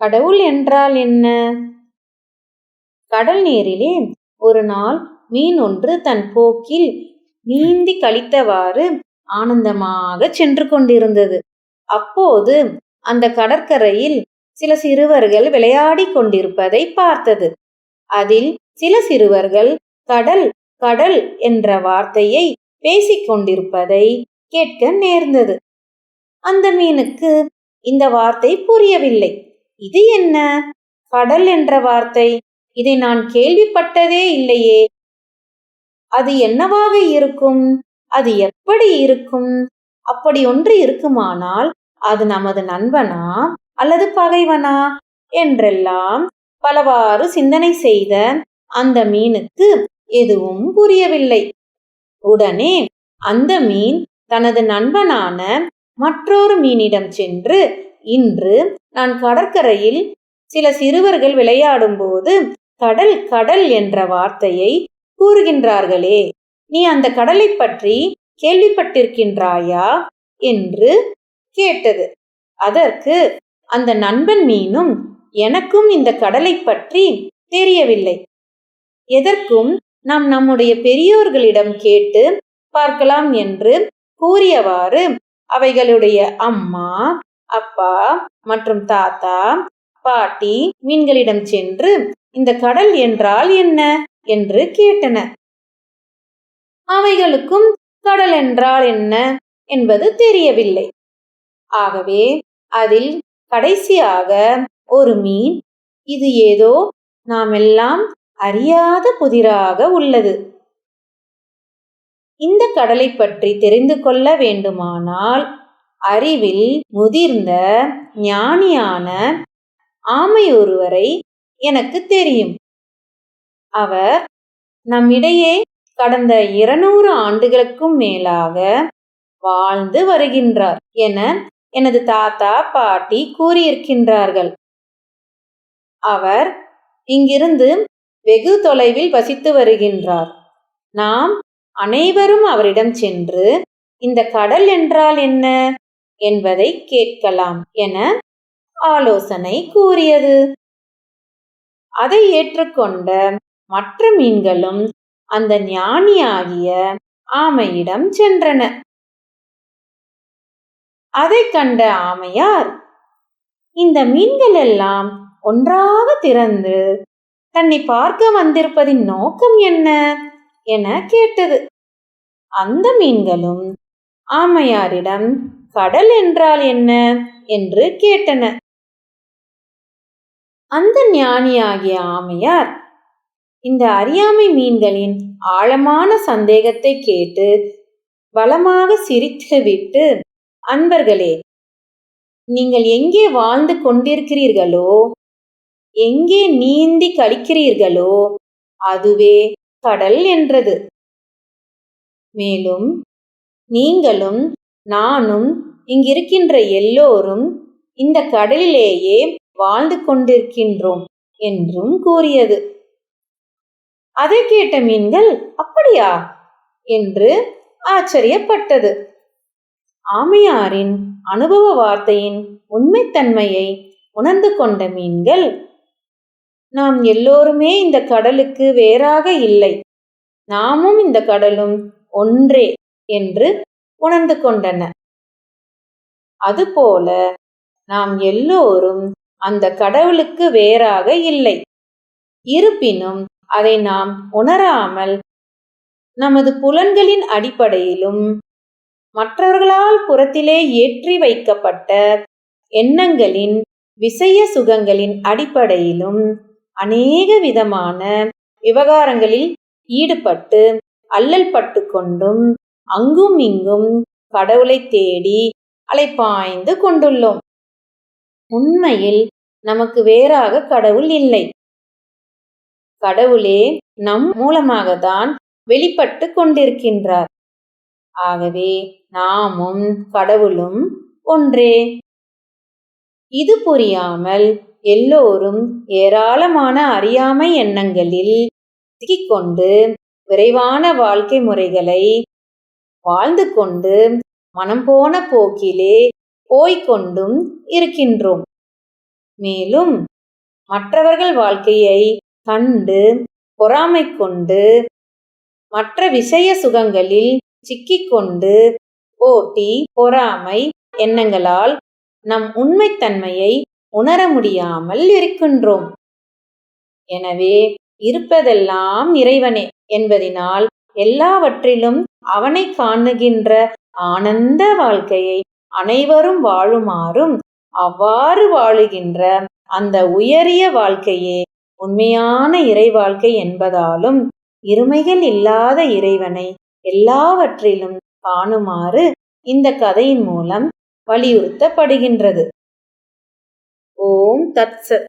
கடவுள் என்றால் என்ன? கடல் நீரிலே ஒரு நாள் மீன் ஒன்று தன் போக்கில் நீந்தி கழித்தவாறு ஆனந்தமாக சென்று கொண்டிருந்தது. அப்போது அந்த கடற்கரையில் சில சிறுவர்கள் விளையாடிக் கொண்டிருப்பதை பார்த்தது. அதில் சில சிறுவர்கள் கடல் கடல் என்ற வார்த்தையை பேசிக் கொண்டிருப்பதை கேட்க நேர்ந்தது. அந்த மீனுக்கு இந்த வார்த்தை புரியவில்லை. இது என்ன? கடல் என்ற வார்த்தை. இதை நான் கேள்விப்பட்டதே இல்லையே. அது என்னவாக இருக்கும்? அது எப்படி இருக்கும்? அப்படி ஒன்று இருக்குமானால் அது நமது நண்பனா அல்லது பகைவனா? என்றெல்லாம் பலவாறு சிந்தனை செய்த அந்த மீனுக்கு எதுவும் புரியவில்லை. உடனே அந்த மீன் தனது நண்பனான மற்றொரு மீனிடம் சென்று இன்று நான் கடற்கரையில் சில சிறுவர்கள் விளையாடும்போது கடல் கடல் என்ற வார்த்தையை கூறுகின்றார்களே நீ அந்த கடலை பற்றி கேள்விப்பட்டிருக்கின்றாயா? என்று கேட்டது. அதற்கு அந்த நண்பன் மீனும் எனக்கும் இந்த கடலை பற்றி தெரியவில்லை. எதற்கும் நாம் நம்முடைய பெரியோர்களிடம் கேட்டு பார்க்கலாம் என்று கூறியவாறு அவைகளுடைய அம்மா அப்பா மற்றும் தாத்தா பாட்டி மீன்களிடம் சென்று இந்த கடல் என்றால் என்ன? என்று கேட்டன அவைகளுக்கும் கடல் என்றால் என்ன? என்பது தெரியவில்லை. ஆகவே அதில் கடைசியாக ஒரு மீன் இது ஏதோ நாமெல்லாம் அறியாத புதிராக உள்ளது. இந்த கடலை பற்றி தெரிந்து கொள்ள வேண்டுமானால் அறிவில் முதிர்ந்த ஞானியான ஆமை ஒருவரை எனக்கு தெரியும். அவர் நம்மிடையே கடந்த இருநூறு ஆண்டுகளுக்கும் மேலாக வாழ்ந்து வருகின்றார் என எனது தாத்தா பாட்டி கூறியிருக்கின்றார்கள். அவர் இங்கிருந்து வெகு தொலைவில் வசித்து வருகின்றார். நாம் அனைவரும் அவரிடம் சென்று இந்த கடல் என்றால் என்ன? என்பதை கேட்கலாம் என ஆலோசனை கூறியது. அதை ஏற்றுக்கொண்ட மற்ற மீன்களும் அந்த ஞானியாகிய ஆமையிடம் சென்றன. அதை கண்ட ஆமையார் இந்த மீன்கள் எல்லாம் ஒன்றாக திறந்து தன்னை பார்க்க வந்திருப்பதின் நோக்கம் என்ன? என கேட்டது. அந்த மீன்களும் ஆமையாரிடம் கடல் என்றால் என்ன? என்று கேட்டன. அந்த ஞானியாகிய ஆமையார் இந்த அறியாமை மீன்களின் ஆழமான சந்தேகத்தை கேட்டு வளமாக சிரித்துவிட்டு அன்பர்களே நீங்கள் எங்கே வாழ்ந்து கொண்டிருக்கிறீர்களோ எங்கே நீந்தி கழிக்கிறீர்களோ அதுவே கடல் என்றது. மேலும் நீங்களும் நானும் இங்கிருக்கின்ற எல்லோரும் இந்த கடலிலேயே வாழ்ந்து கொண்டிருக்கின்றோம் என்றும் கூறியது. அதை கேட்ட மீன்கள் அப்படியா? என்று ஆச்சரியப்பட்டது. ஆமையாரின் அனுபவ வார்த்தையின் உண்மைத்தன்மையை உணர்ந்து கொண்ட மீன்கள் நாம் எல்லோருமே இந்த கடலுக்கு வேறாக இல்லை. நாமும் இந்த கடலும் ஒன்றே என்று உணர்ந்து கொண்டன அதுபோல நாம் எல்லோரும் அந்த கடவுளுக்கு வேறாக இல்லை. இருப்பினும் அதை நாம் உணராமல் நமது புலன்களின் அடிப்படையிலும் மற்றவர்களால் புறத்திலே ஏற்றி வைக்கப்பட்ட எண்ணங்களின் விசைய சுகங்களின் அடிப்படையிலும் அநேக விதமான விவகாரங்களில் ஈடுபட்டு அல்லல் பட்டு கொண்டும் அங்கும் இங்கும் கடவுளை தேடி அலைப்பாய்ந்து கொண்டுள்ளோம். உண்மையில் நமக்கு வேறாக கடவுள் இல்லை. கடவுளே நம் மூலமாக தான் வெளிப்பட்டு கொண்டிருக்கின்றார். ஆகவே நாமும் கடவுளும் ஒன்றே. இது புரியாமல் எல்லோரும் ஏராளமான அறியாமை எண்ணங்களில் சிக்கிக்கொண்டு விரைவான வாழ்க்கை முறைகளை வாழ்ந்து கொண்டு மனம் போன போக்கிலே போய்கொண்டும் இருக்கின்றோம். மேலும் மற்றவர்கள் வாழ்க்கையை கண்டு பொறாமை கொண்டு மற்ற விஷய சுகங்களில் சிக்கிக்கொண்டு போட்டி பொறாமை எண்ணங்களால் நம் உண்மைத்தன்மையை உணர முடியாமல் இருக்கின்றோம். எனவே இருப்பதெல்லாம் இறைவனே என்பதினால் எல்லாவற்றிலும் அவனை காணுகின்ற ஆனந்த வாழ்க்கையை அனைவரும் வாழுமாறும் அவ்வாறு வாழுகின்ற அந்த உயரிய வாழ்க்கையே உண்மையான இறை வாழ்க்கை என்பதாலும் இருமைகள் இல்லாத இறைவனை எல்லாவற்றிலும் காணுமாறு இந்த கதையின் மூலம் வலியுறுத்தப்படுகின்றது. ஓம் தத்சத்